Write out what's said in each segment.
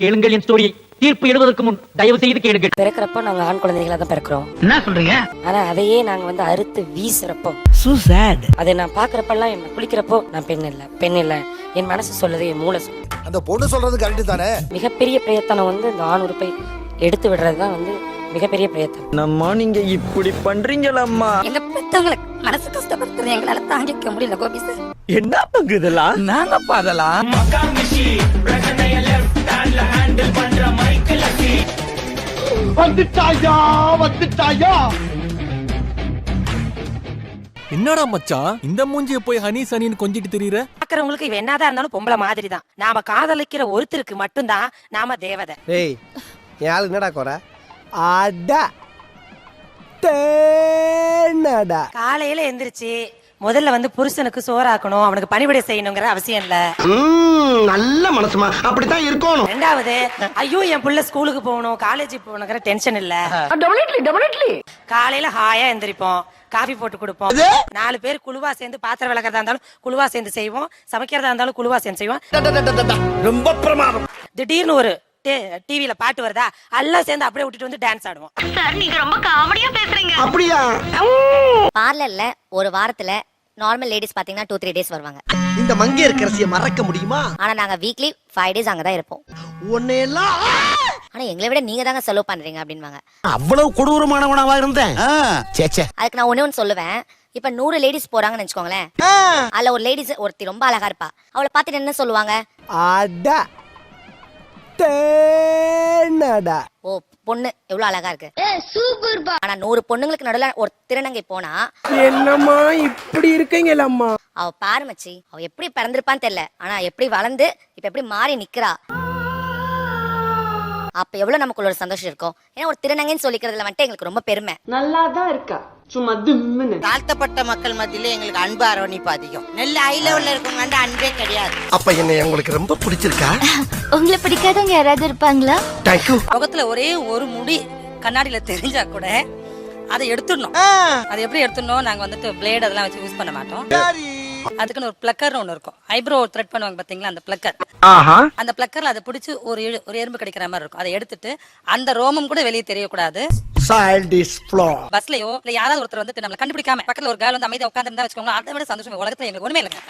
கேளுங்கள் என் ஸ்டோரியை. தீர்ப்பு எழுவதற்கு முன் தயவு செய்து கேளுங்கள். பிறக்கிறப்போ நாங்க ஆண் குழந்தைகளா தான் பிறக்கிறோம். என்ன சொல்றீங்க? ஆனா அதையே நாங்க வந்து அறுத்து வீசுறப்போ. சோ சேட் அதை நான் பாக்குறப்பெல்லாம் என்ன குளிக்கிறப்போ நான் பெண் இல்ல பெண் இல்ல. என் மனசு சொல்லுது என் மூளை சொல்லுது. அந்த பொண்ணு சொல்றது கரெக்ட் தானே? மிகப்பெரிய பிரயத்தனம் வந்து இந்த ஆண் உறுப்பை எடுத்து விடுறது தான் வந்து மிகப்பெரிய பிரயத்தனம். நம்மா நீங்க இப்படி பண்றீங்களம்மா? எங்க பெத்தவங்களை மனசு கஷ்டப்படுத்துறது எங்களால தாங்கிக்க முடியல கோபி சார். என்ன பங்கு இதெல்லாம்? நாங்கப்பா அதெல்லாம். வந்துட்டாயா வந்துட்டாயா? என்னடா மச்சான்? இந்த மூஞ்சிய போய் ஹனி சனின்னு கொஞ்சிட்டு தெரியற? பாக்குறவங்களுக்கு இவ என்னதான் இருந்தாலும் பொம்பளை மாதிரி தான் நாம காதலிக்கிற ஒருத்தருக்கு மட்டும்தான் நாம தேவதை. டேய் என் ஆளுக்கு என்னடா குறை? அடா. தேனடா. காலையில எந்திரிச்சு முதல்ல வந்து புருஷனுக்கு சோறாக்கணும் அவனுக்கு பணிவிடை செய்யணுங்கிற அவசியம் இல்ல. நல்ல மனசுமா. அப்படித்தான் இருக்கணும். ரெண்டாவது ஐயோ என் புள்ள ஸ்கூலுக்கு போகணும் காலேஜுக்கு போகணுங்கிற டென்ஷன் இல்ல. காலையில ஹாயா எந்திரிப்போம் காஃபி போட்டு கொடுப்போம். நாலு பேர் குழுவா சேர்ந்து பாத்திரம் விளக்கறதா இருந்தாலும் குழுவா சேர்ந்து செய்வோம். சமைக்கிறதா இருந்தாலும் குழுவா சேர்ந்து செய்வோம். ரொம்ப பிரமாதம். திடீர்னு ஒரு டிவில பாட்டு வருதா? எல்லாம் சேர்ந்து அப்படியே விட்டுட்டு வந்து டான்ஸ் ஆடுவோம். அப்படியா? பார்லர்ல ஒரு வாரத்துல நார்மல் லேடிஸ் பாத்தீங்கன்னா டூ த்ரீ டேஸ் வருவாங்க. இந்த மங்கையர் கரசிய மறக்க முடியுமா? ஆனா நாங்க வீக்லி ஃபைவ் டேஸ் அங்கதான் இருப்போம். உன்னையெல்லாம் ஆனா எங்களை விட நீங்க தாங்க செலவு பண்றீங்க அப்படின்வாங்க அவ்வளவு கொடூரமானவனாவா இருந்தேன். சேச்சே அதுக்கு நான் ஒண்ணே ஒன்று சொல்லுவேன். இப்ப நூறு லேடிஸ் போறாங்கன்னு வச்சுக்கோங்களேன். அதுல ஒரு லேடிஸ் ஒருத்தி ரொம்ப அழகா இருப்பா. அவளை பார்த்துட்டு என்ன சொல்லுவாங்க? அடா. தேனடா. ஓ பொண்ணு எவ்வளவு அழகா இருக்கு. ஆனா நூறு பொண்ணுங்களுக்கு நடுவுல ஒரு திருநங்கை போனா என்னம்மா இப்படி இருக்கீங்களம்மா அவ பாரு மச்சி அவ எப்படி பிறந்திருப்பான்னு தெரியல. ஆனா எப்படி வளர்ந்து இப்ப எப்படி மாறி நிக்கிறா. அப்ப எவ்வளவு நமக்குள்ள ஒரு சந்தோஷம் இருக்கும் ஏன்னா ஒரு திருநங்கைன்னு சொல்லிக்கிறதுல வந்துட்டு எங்களுக்கு ரொம்ப பெருமை. தாழ்த்தப்பட்ட மக்கள் மத்தியில எங்களுக்கு அன்பு அரவணைப்பு அதிகம். நெல் ஹை லெவல்ல இருக்கவங்க அன்பே கிடையாது. அப்ப என்ன உங்களுக்கு ரொம்ப பிடிச்சிருக்கா? உங்களை பிடிக்காதவங்க யாராவது இருப்பாங்களா? தேங்க்யூ முகத்துல ஒரே ஒரு முடி கண்ணாடியில தெரிஞ்சா கூட அதை எடுத்துடணும். அதை எப்படி எடுத்துடணும்? நாங்க வந்துட்டு பிளேட் அதெல்லாம் வச்சு யூஸ் பண்ண மாட்டோம். அதுக்குன்னு ஒரு பிளக்கர் ஒன்று இருக்கும். ஐப்ரோ த்ரெட் பண்ணுவாங்க பாத்தீங்களா அந்த பிளக்கர் அந்த பிளக்கர்ல அதை பிடிச்சி ஒரு ஒரு எறும்பு கிடைக்கிற மாதிரி இருக்கும். அதை எடுத்துட்டு அந்த ரோமம் கூட வெளியே தெரியக்கூடாது. பஸ்லயோ இல்ல யாராவது ஒருத்தர் வந்துட்டு நம்மள கண்டுபிடிக்காம பக்கத்துல ஒரு கேள் வந்து அமைதியா உட்காந்துருந்தா வச்சுக்கோங்க அதை விட சந்தோஷம் உலகத்துல எங்களுக்கு ஒண்ணுமே இல்லைங்க.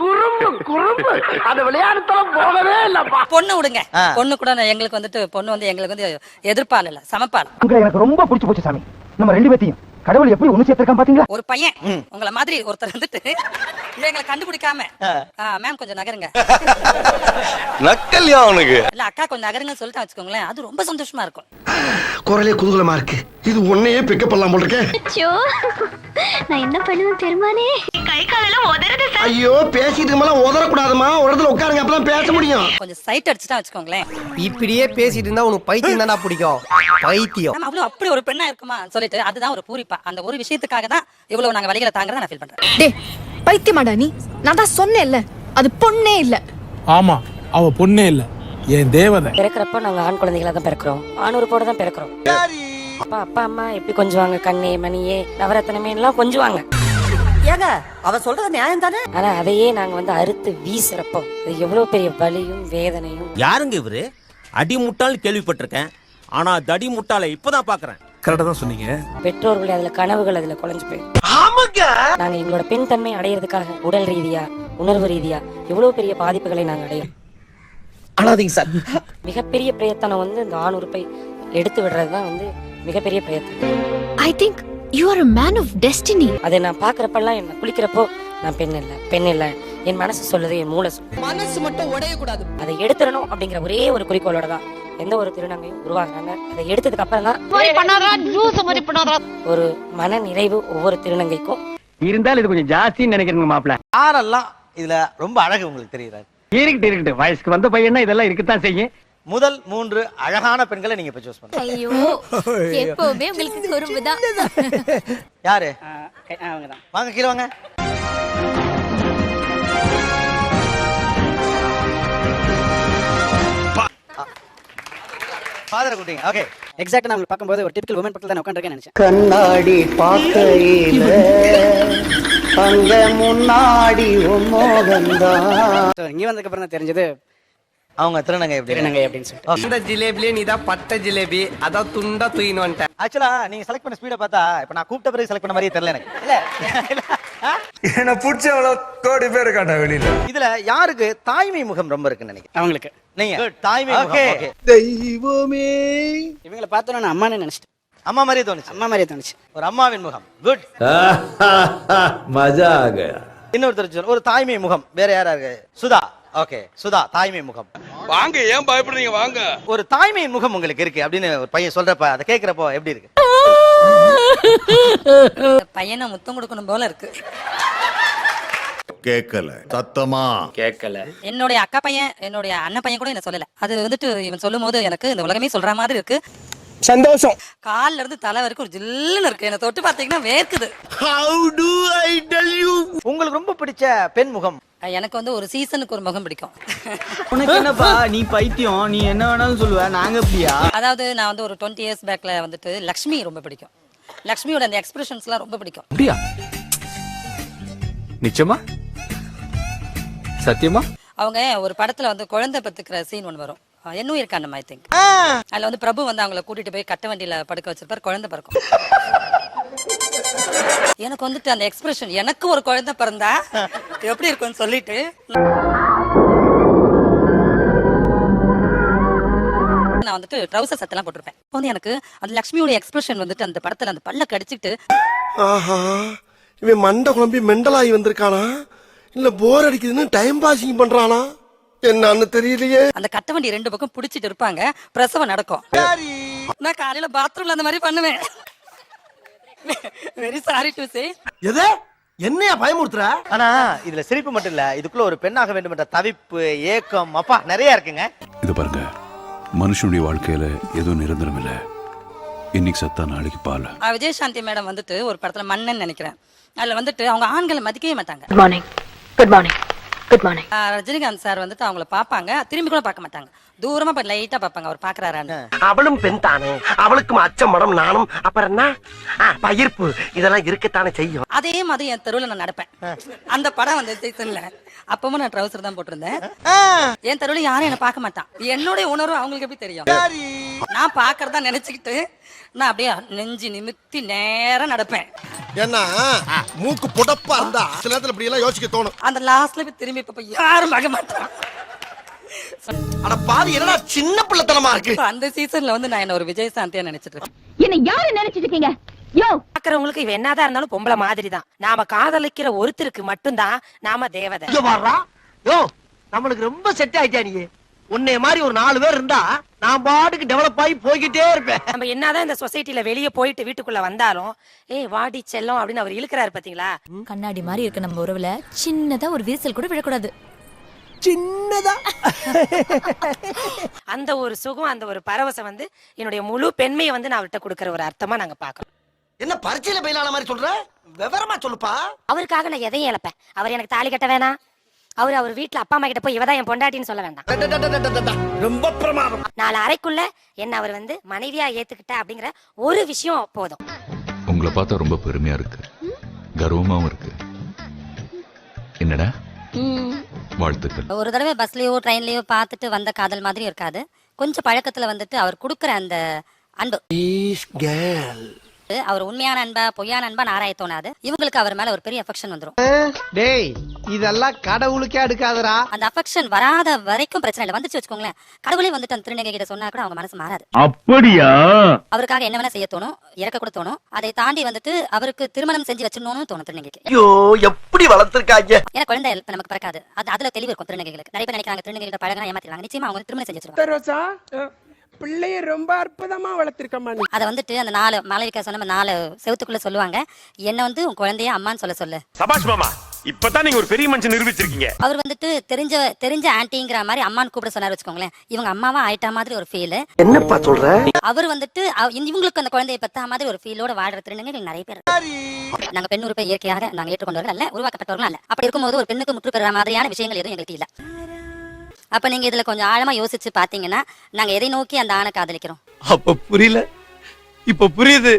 குறும்பு குறும்பு. அந்த விளையாட்டுத்தனம் போகவே இல்லப்பா. பொண்ணு விடுங்க. பொண்ணு கூட எங்களுக்கு வந்துட்டு பொண்ணு வந்து எங்களுக்கு வந்து எதிர்ப்பால் இல்ல சமப்பால். எனக்கு ரொம்ப பிடிச்சு போச்சு சாமி. நம்ம ரெண்டு பேத்தையும் கடவுள் எப்படி ஒண்ணு சேர்த்திருக்கான் பாத்தீங்களா? ஒரு பையன். உங்கள மாதிரி ஒருத்தர் வந்துட்டு எங்களை கண்டுபிடிக்காம. மேம் கொஞ்சம் நகருங்க. நக்கல்யா அவனுக்கு. இல்ல அக்கா கொஞ்சம் நகருங்க சொல்லிட்டு வச்சுக்கோங்களேன். அது ரொம்ப சந்தோஷமா இருக்கும். குரலே குதூகலமா இருக்கு. இது உன்னையே பிக்கப் பண்ணலாம் போல இருக்கே. நான் என்ன பண்ணுவேன் பெருமானே ஐயோ பேசிட்டு மேல உதறக்கூடாதுமா. ஒரு இடத்துல உட்காருங்க அப்பதான் பேச முடியும். கொஞ்சம் சைட் அடிச்சுட்டா வச்சுக்கோங்களேன். இப்படியே பேசிட்டு இருந்தா உனக்கு பைத்தியம் தானா பிடிக்கும். பைத்தியம். நம்ம அவ்வளவு அப்படி ஒரு பெண்ணா இருக்குமா? சொல்லிட்டு அதுதான் ஒரு பூரிப்பா. அந்த ஒரு விஷயத்துக்காக தான் இவ்வளவு நாங்க வழிகளை தாங்கிறத நான் ஃபீல் பண்றேன். டே பைத்தியமாடா நீ. நான் தான் சொன்னேன்ல. அது பொண்ணே இல்ல. ஆமா அவ பொண்ணே இல்ல. என் தேவதை. பிறக்கிறப்போ நாங்க ஆண் குழந்தைகளா தான் பிறக்கிறோம். ஆண் உறுப்போட தான் பிறக்கிறோம் அப்பா அப்பா அம்மா எப்படி கொஞ்சுவாங்க கண்ணே மணியே நவரத்தனமே எல்லாம் கொஞ்சுவாங்க. ஏங்க அவ சொல்றது நியாயம் தானே ஆனா அதையே நாங்க வந்து அறுத்து வீசுறப்போ அது எவ்வளவு பெரிய வலியும் வேதனையும். யாருங்க இவரு? அடி முட்டாள்னு கேள்விப்பட்டிருக்கேன். ஆனா தடி முட்டாளை இப்பதான் பாக்குறேன். கரெக்டா தான் சொன்னீங்க. பெற்றோர்கள் அதுல கனவுகள் அதுல குலைஞ்சு போயிடும் நாங்க எங்களோட பெண் தன்மை அடையிறதுக்காக உடல் ரீதியா உணர்வு ரீதியா எவ்வளவு பெரிய பாதிப்புகளை நாங்க அடையும் அழாதீங்க சார். மிகப்பெரிய பிரயத்தனம் வந்து இந்த ஆண் உறுப்பை எடுத்து விடுறது தான் வந்து மிகப்பெரிய பிரயத்தனம். I think you are a man of destiny அதை நான் பாக்குறப்பெல்லாம் என்ன குளிக்கிறப்போ நான் பெண் இல்ல பெண் இல்ல. என் மனசு சொல்லுது என் மூளை சொல்லுது. மனசு மட்டும் உடைய கூடாது அதை எடுத்துடணும் அப்படிங்கிற ஒரே ஒரு குறிக்கோளோட தான் எந்த ஒரு திருநங்கையும் உருவாக்குறாங்க அதை எடுத்ததுக்கு அப்புறம் தான் ஒரு மன நிறைவு ஒவ்வொரு திருநங்கைக்கும். இருந்தாலும் இது கொஞ்சம் ஜாஸ்தின்னு நினைக்கிறேங்க மாப்பிள்ள. யாரெல்லாம் இதுல ரொம்ப அழகு உங்களுக்கு தெரியுறாரு? இருக்கட்டு இருக்கட்டு வயசுக்கு வந்த பையனா இதெல்லாம் இருக்கத்தான் செய்யும். முதல் மூன்று அழகான பெண்களை நீங்க இப்ப சூஸ் பண்ணுங்க. ஐயோ எப்பவுமே உங்களுக்கு குறும்பு தான். யாரு? வாங்க கீழே வாங்க. ஃபாதர் குட்டிங்க ஓகே எக்ஸாக்ட்டா நான் பார்க்கும்போது ஒரு டிபிக்கல் உமன் பக்கத்துல தான் உட்காந்துருக்கேன் நினைச்சேன். கண்ணாடி பார்க்கையில அங்க முன்னாடி மோகந்தான் இங்க வந்ததுக்கு அப்புறம் தான் தெரிஞ்சது அவங்க திருநங்கை எப்படி திருநங்கை அப்படின்னு சொல்லிட்டு. இந்த ஜிலேபிலே நீ தான் பட்ட ஜிலேபி அதான் துண்டா தூயின்னு வந்துட்டேன். ஆக்சுவலா நீங்க செலக்ட் பண்ண ஸ்பீட பார்த்தா இப்ப நான் கூப்பிட்ட பிறகு செலக்ட் பண்ண மாதிரியே தெரியல எனக்கு. இல்ல? என்ன பிடிச்சவளோ கோடி பேர் காட்டா வெளியில. இதுல யாருக்கு தாய்மை முகம் ரொம்ப இருக்குன்னு நினைக்கிறேன் அவங்களுக்கு. நீங்க. தாய்மை முகம். தெய்வமே. இவங்களை பார்த்தோன்னா அம்மானே நினைச்சிட்டு அம்மா மாதிரியே தோணுச்சு. அம்மா மாதிரியே தோணுச்சு. ஒரு அம்மாவின் முகம். குட் மஜா ஆகயா இன்னொருத்தர் ஒரு தாய்மை முகம். வேற யாரா இருக்கு சுதா. ஓகே சுதா தாய்மை முகம். வாங்க ஏன் பயப்படுறீங்க? வாங்க. ஒரு தாய்மை முகம் உங்களுக்கு இருக்கு அப்படின்னு ஒரு பையன் சொல்றப்ப அதை கேக்குறப்போ எப்படி இருக்கு? பையனை முத்தம் கொடுக்கணும் போல இருக்கு. கேட்கல சத்தமா? கேட்கல என்னுடைய அக்கா பையன் என்னுடைய அண்ணன் பையன் கூட என்ன சொல்லல. அது வந்துட்டு இவன் சொல்லும் போது எனக்கு இந்த உலகமே சொல்ற மாதிரி இருக்கு. சந்தோஷம். கால்ல இருந்து தலை வரைக்கும் ஒரு ஜில்லுன்னு இருக்கு. என்ன தொட்டு பாத்தீங்கன்னா வேர்க்குது. உங்களுக்கு ரொம்ப பிடிச்ச பெண் முகம்? எனக்கு வந்து ஒரு சீசனுக்கு ஒரு முகம் பிடிக்கும். உனக்கு என்னப்பா நீ பைத்தியம் நீ என்ன வேணாலும் சொல்லுவ நாங்க அப்படியா அதாவது நான் வந்து ஒரு டுவெண்ட்டி இயர்ஸ் பேக்ல வந்துட்டு லக்ஷ்மி ரொம்ப பிடிக்கும். லக்ஷ்மியோட அந்த எக்ஸ்பிரஷன்ஸ்லாம் ரொம்ப பிடிக்கும். அப்படியா? நிச்சயமா? சத்தியமா? அவங்க ஒரு படத்துல வந்து குழந்தை பத்துக்கிற சீன் ஒன்று வரும். என்னும் இருக்காண்டம் ஐ திங்க் அதுல வந்து பிரபு வந்து அவங்கள கூட்டிட்டு போய் கட்ட வண்டியில படுக்க வச்சிருப்பாரு. குழந்தை பிறக்கும். எனக்கு வந்துட்டு அந்த எக்ஸ்பிரஷன் எனக்கு ஒரு குழந்தை பிறந்தா எப்படி இருக்கும்னு சொல்லிட்டு. நான் வந்துட்டு ட்ரௌசர் சத்தெல்லாம் போட்டிருப்பேன். அப்ப வந்து எனக்கு அந்த லக்ஷ்மியோட எக்ஸ்பிரஷன் வந்துட்டு அந்த படத்துல அந்த பல்ல கடிச்சிட்டு ஆஹா. இவன் மண்டை குழம்பி மெண்டலாகி வந்திருக்கானா? இல்ல போர் அடிக்குதுன்னு டைம் பாசிங் பண்றானா? என்னன்னு தெரியலையே. அந்த கட்ட வண்டி ரெண்டு பக்கம் பிடிச்சிட்டு இருப்பாங்க. பிரசவம் நடக்கும். நான் காலையில பாத்ரூம்ல அந்த மாதிரி பண்ணுவேன். வெரி சாரி டு சே எது? என்னையா பயமுறுத்துற? ஆனா இதுல சிரிப்பு மட்டும் இல்ல. இதுக்குள்ள ஒரு பெண்ணாக வேண்டும் என்ற தவிப்பு ஏக்கம் அப்பா நிறைய இருக்குங்க. இது பாருங்க. மனுஷனுடைய வாழ்க்கையில எதுவும் நிரந்தரம் இல்ல. இன்னைக்கு சத்தா நாளைக்கு பால். விஜயசாந்தி மேடம் வந்துட்டு ஒரு படத்துல மன்னன் நினைக்கிறேன். அதுல வந்துட்டு அவங்க ஆண்களை மதிக்கவே மாட்டாங்க. Good morning good morning good morning Rajinikanth sir வந்துட்டு அவங்கள பார்ப்பாங்க. திரும்பி கூட பார்க்க மாட்டாங்க. தூரமா போய் லைட்டா பார்ப்பாங்க அவர் பாக்குறாரான்னு அவளும் பெண் தானே. அவளுக்கும் அச்சம் மடம் நானும் அப்புறம் என்ன? பயிர்ப்பு இதெல்லாம் இருக்கத்தானே செய்யும். அதே மாதிரி என் தெருவுல நான் நடப்பேன். அந்த படம் வந்து சீசன்ல அப்பவும் நான் ட்ரௌசர் தான் போட்டிருந்தேன். என் தெருவுல யாரும் என்ன பார்க்க மாட்டான். என்னுடைய உணர்வு அவங்களுக்கு எப்படி தெரியும்? நான் பாக்குறதா நினைச்சுக்கிட்டு நான் அப்படியே நெஞ்சு நிமித்தி நேரா நடப்பேன். ஏன்னா மூக்கு புடப்பா இருந்தா சில நேரத்துல இப்படி எல்லாம் யோசிக்க தோணும். அந்த லாஸ்ட்ல போய் திரும்பி இப்ப யாரும் பார்க்க மாட்டான். அட பாதி என்னடா சின்ன பிள்ளைத்தனமா இருக்கு? அந்த சீசன்ல வந்து நான் என்ன ஒரு விஜயசாந்தியா நினைச்சிட்டு இருக்கேன். என்ன யாரு நினைச்சிட்டு இருக்கீங்க? யோ! பாக்குறவங்களுக்கு இவ என்னதான் இருந்தாலும் பொம்பளை மாதிரி தான் நாம காதலிக்கிற ஒருத்தருக்கு மட்டும்தான் நாம தேவதை. இங்க வர்றா யோ நம்மளுக்கு ரொம்ப செட் ஆயிட்டா நீ? உன்னைய மாதிரி ஒரு நாலு பேர் இருந்தா நான் பாட்டுக்கு டெவலப் ஆகி போய்கிட்டே இருப்பேன். நம்ம என்னதான் இந்த சொசைட்டில வெளியே போயிட்டு வீட்டுக்குள்ள வந்தாலும் ஏய் வாடி செல்லம் அப்படின்னு அவர் இழுக்கிறாரு பாத்தீங்களா? கண்ணாடி மாதிரி இருக்க நம்ம உறவுல. சின்னதா ஒரு விரிசல் கூட விழக்கூடாது. சின்னதா? அந்த ஒரு சுகம் அந்த ஒரு பரவசம் வந்து என்னுடைய முழு பெண்மையை வந்து நான் அவர்கிட்ட கொடுக்கற ஒரு அர்த்தமா நாங்க பாக்குறோம் என்ன பரீட்சையில பயிலான மாதிரி சொல்ற? விவரமா சொல்லுப்பா. அவருக்காக நான் எதையும் இழப்பேன். அவர் எனக்கு தாலி கட்ட வேணாம். அவர் அவர் வீட்டுல அப்பா அம்மா கிட்ட போய் இவதான் என் பொண்டாட்டின்னு சொல்ல வேண்டாம். ரொம்ப பிரமாதம். நாலு அறைக்குள்ள என்ன அவர் வந்து மனைவியா ஏத்துக்கிட்ட அப்படிங்கிற ஒரு விஷயம் போதும். உங்களை பார்த்தா ரொம்ப பெருமையா இருக்கு. கர்வமாவும் இருக்கு. என்னடா? வாழ்த்துக்கள். ஒரு தடவை பஸ்லயோ ட்ரெயின்லயோ பார்த்துட்டு வந்த காதல் மாதிரி இருக்காது. கொஞ்சம் பழக்கத்துல வந்துட்டு அவர் கொடுக்குற அந்த அன்பு. அவர் உண்மையான அன்பா பொய்யான அன்பா நாராய தோணாது இவங்களுக்கு அவர் மேல ஒரு பெரிய அஃபெக்ஷன் வந்துரும். டேய் இதெல்லாம் கடவுளுக்கே அடுக்காதடா. அந்த அஃபெக்ஷன் வராத வரைக்கும் பிரச்சனை இல்லை. வந்துச்சு வச்சுக்கோங்களேன். கடவுளே வந்துட்டு அந்த திருநங்கை கிட்ட சொன்னா கூட அவங்க மனசு மாறாது. அப்படியா? அவருக்காக என்ன வேணா செய்ய தோணும் இறக்க கூட தோணும். அதை தாண்டி வந்துட்டு அவருக்கு திருமணம் செஞ்சு வச்சிடணும்னு தோணும் திருநங்கைக்கு. ஐயோ எப்படி வளர்த்திருக்காங்க? ஏன்னா குழந்தை இப்ப நமக்கு பிறக்காது. அது அதுல தெளிவு இருக்கும் திருநங்கைகளுக்கு. நிறைய பேர் நினைக்கிறாங்க திருநங்கைகிட்ட பழகினா ஏமாத்திடுவாங்க. நிச்சயமா அவங்க திருமணம் செஞ்சு வச்சிருவாங்க. பிள்ளைய ரொம்ப அற்புதமா வளர்த்திருக்கமா அதை வந்துட்டு அந்த நாலு மாளவிகா சொன்ன நாலு செவத்துக்குள்ள சொல்லுவாங்க. என்ன வந்து உன் குழந்தைய அம்மான்னு சொல்ல சொல்லு. சபாஷ் மாமா இப்பதான் நீங்க ஒரு பெரிய மனுஷன் நிரூபிச்சிருக்கீங்க. அவர் வந்துட்டு தெரிஞ்ச தெரிஞ்ச ஆன்ட்டிங்கிற மாதிரி அம்மான்னு கூப்பிட சொன்னார் வச்சுக்கோங்களேன். இவங்க அம்மாவா ஆயிட்டா மாதிரி ஒரு ஃபீல் என்னப்பா சொல்ற? அவர் வந்துட்டு அவ- இவங்களுக்கு அந்த குழந்தையை பெத்தா மாதிரி ஒரு ஃபீலோட வாழ்ற திருநங்கைகள் நிறைய பேர். நாங்க பெண் உறுப்பை இயற்கையாக நாங்க ஏற்றுக்கொண்டவர்கள் அல்ல உருவாக்கப்பட்டவர்கள் அல்ல. அப்படி இருக்கும்போது ஒரு பெண்ணுக்கு முற்று பெறுற மாதிரியான விஷயங்கள் எதுவும் எங்களுக்கு இல்ல. அப்ப நீங்க இதுல கொஞ்சம் ஆழமா யோசிச்சு பாத்தீங்கன்னா நாங்க எதை நோக்கி அந்த ஆணை காதலிக்கிறோம்? அப்ப புரியல. இப்ப புரியுது.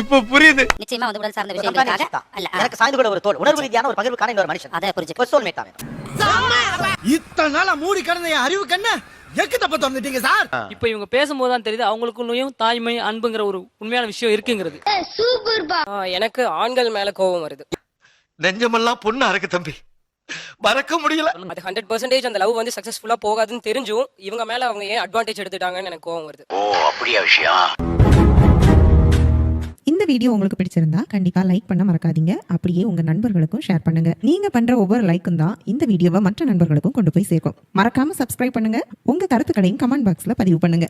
இப்ப புரியுது. நிச்சயமா வந்து உடல் சார்ந்த ஒரு விஷயங்களுக்காக. அல்ல எனக்கு சாய்ந்து கூட ஒரு தோல். உணர்வு ரீதியான ஒரு பகிர்வுக்கான இன்னொரு மனுஷன். அதை புரிஞ்சு ஒரு சோல்மேட் தான் வேணும். இத்தனை நாளா மூடி கடந்த என் அறிவு கண்ண எக்கு தப்ப திறந்துட்டீங்க சார்? இப்போ இவங்க பேசும்போது தான் தெரியுது அவங்களுக்குள்ளயும் தாய்மை அன்புங்கிற ஒரு உண்மையான விஷயம் இருக்குங்கிறது. எனக்கு ஆண்கள் மேல கோபம் வருது. நெஞ்சமெல்லாம் பொண்ணா இருக்கு தம்பி. மறக்க முடியல. அது ஹண்ட்ரட் பர்சன்டேஜ் அந்த லவ் வந்து சக்சஸ்ஃபுல்லா போகாதுன்னு தெரிஞ்சும் இவங்க மேல அவங்க ஏன் அட்வான்டேஜ் எடுத்துட்டாங்கன்னு எனக்கு கோவம் வருது. இந்த வீடியோ உங்களுக்கு பிடிச்சிருந்தா கண்டிப்பா லைக் பண்ண மறக்காதீங்க. அப்படியே உங்க நண்பர்களுக்கும் ஷேர் பண்ணுங்க. நீங்க பண்ற ஒவ்வொரு லைக்கும் தான் இந்த வீடியோவை மற்ற நண்பர்களுக்கும் கொண்டு போய் சேர்க்கும். மறக்காம சப்ஸ்கிரைப் பண்ணுங்க. உங்க கருத்துக்களையும் கமெண்ட் பாக்ஸ்ல பதிவு பண்ணுங்க.